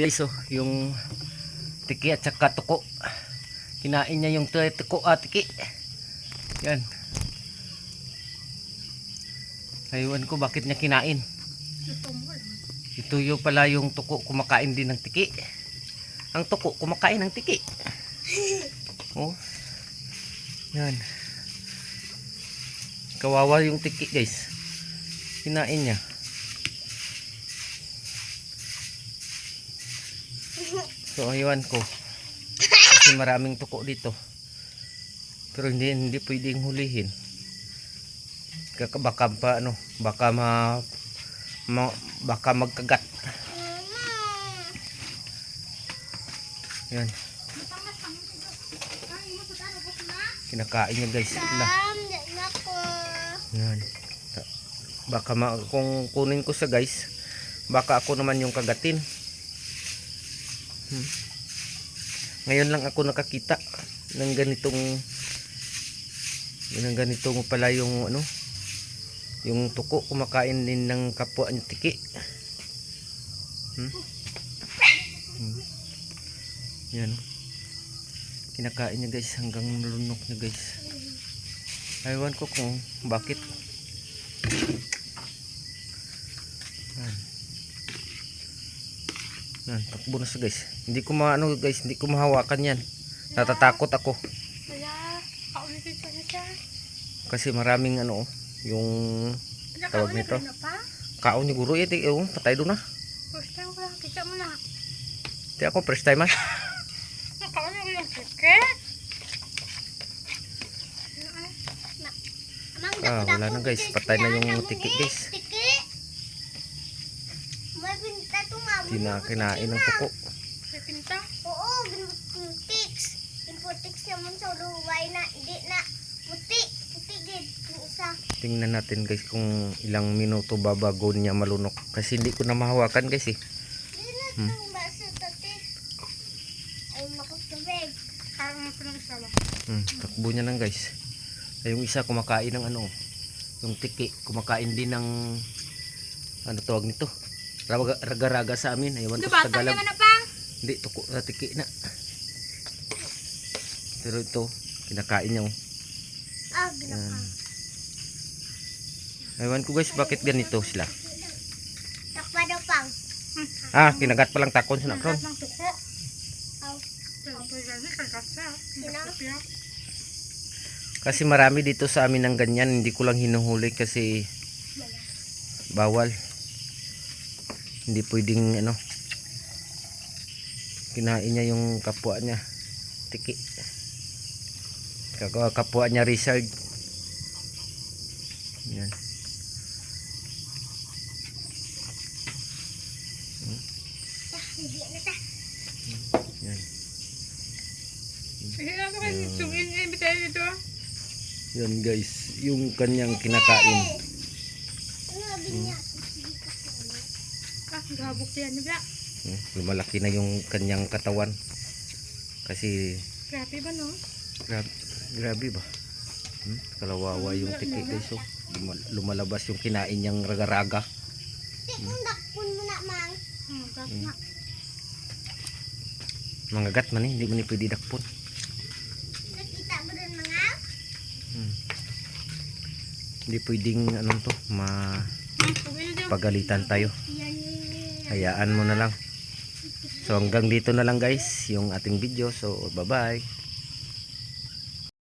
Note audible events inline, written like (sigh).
Guys, oh, yung tiki at saka tuko. Kinain niya yung tu- tuko at tiki. Yan. Aywan ko bakit niya kinain. Ito yung pala yung tuko kumakain din ng tiki. Ang tuko kumakain ng tiki. (laughs) Oh. Yan. Kawawa yung tiki guys. Kinain niya. So aywan ko. Kasi maraming tuko dito. Pero hindi hindi pwedeng hulihin. Kaka baka pa ano, baka ma, ma baka magkagat. Yan, kinakain niya guys. Ila. Yan. Baka ma kung kunin ko sa guys, baka ako naman yung kagatin. Hmm. Ngayon lang ako nakakita ng ganitong ng ganitong pala yung ano yung tuko kumakain din ng kapwa niya tiki. Hmm? Hmm. Yan. Kinakain niya guys hanggang nalunok niya guys. Aywan ko kung bakit. Yan. Yan, takbo na siya guys. Hindi ko maano guys, hindi ko mahawakan yan. Natatakot ako. Kasi maraming ano, yung Tawag nito? kaon ni guro eh, di- oh, patay doon na. First time ko lang, kita mo na. Di ako first time ah. (laughs) Nakaulit ko yung ticket. Ah, wala na guys, patay na yung tiki guys. May pinta to nga. Kinakinain ng tuko. May pinta. Oo, pinputix. Pinputix naman sa luway na hindi na puti. Puti gid isa. Tingnan natin guys kung ilang minuto babago niya malunok. Kasi hindi ko na mahawakan guys eh. Hmm. Hmm, takbo niya lang guys. Ay, yung isa kumakain ng ano, yung tiki, kumakain din ng ano tawag nito? Raga- Raga-raga sa amin. Aywan ko sa Dubatan Tagalog. naman na pang. Hindi, tuko na tiki na. Pero ito, kinakain niya. oh. Ah. Aywan ko guys, bakit ganito sila? Takpa daw pang. Ah, kinagat pa lang takon sa nakron. Kasi marami dito sa amin ng ganyan, hindi ko lang hinuhuli kasi bawal. Hindi pwedeng ano. Kinain niya yung kapwa niya. Tiki. Kapwa niya Richard. Yan. Yan. Yan guys, yung kanyang kinakain. Ano sabi niya? Sige kasi ano. Ah, gabok yan niya. Hmm, Lumalaki na yung kanyang katawan. Kasi Grabe ba no? Grabe, grabe ba? Hmm? Kalawawa yung tiki guys oh. Lumal- Lumalabas yung kinain niyang raga-raga. Di kung dakpon mo na mang. Hmm, Hmm. na. Mga gat man eh, hindi man eh pwede dakpon. Nakita mo rin mga? Hmm. Hindi pwedeng anong to, Hmm, pumili daw. mapagalitan tayo. Hayaan mo na lang. So hanggang dito na lang guys yung ating video. So bye bye.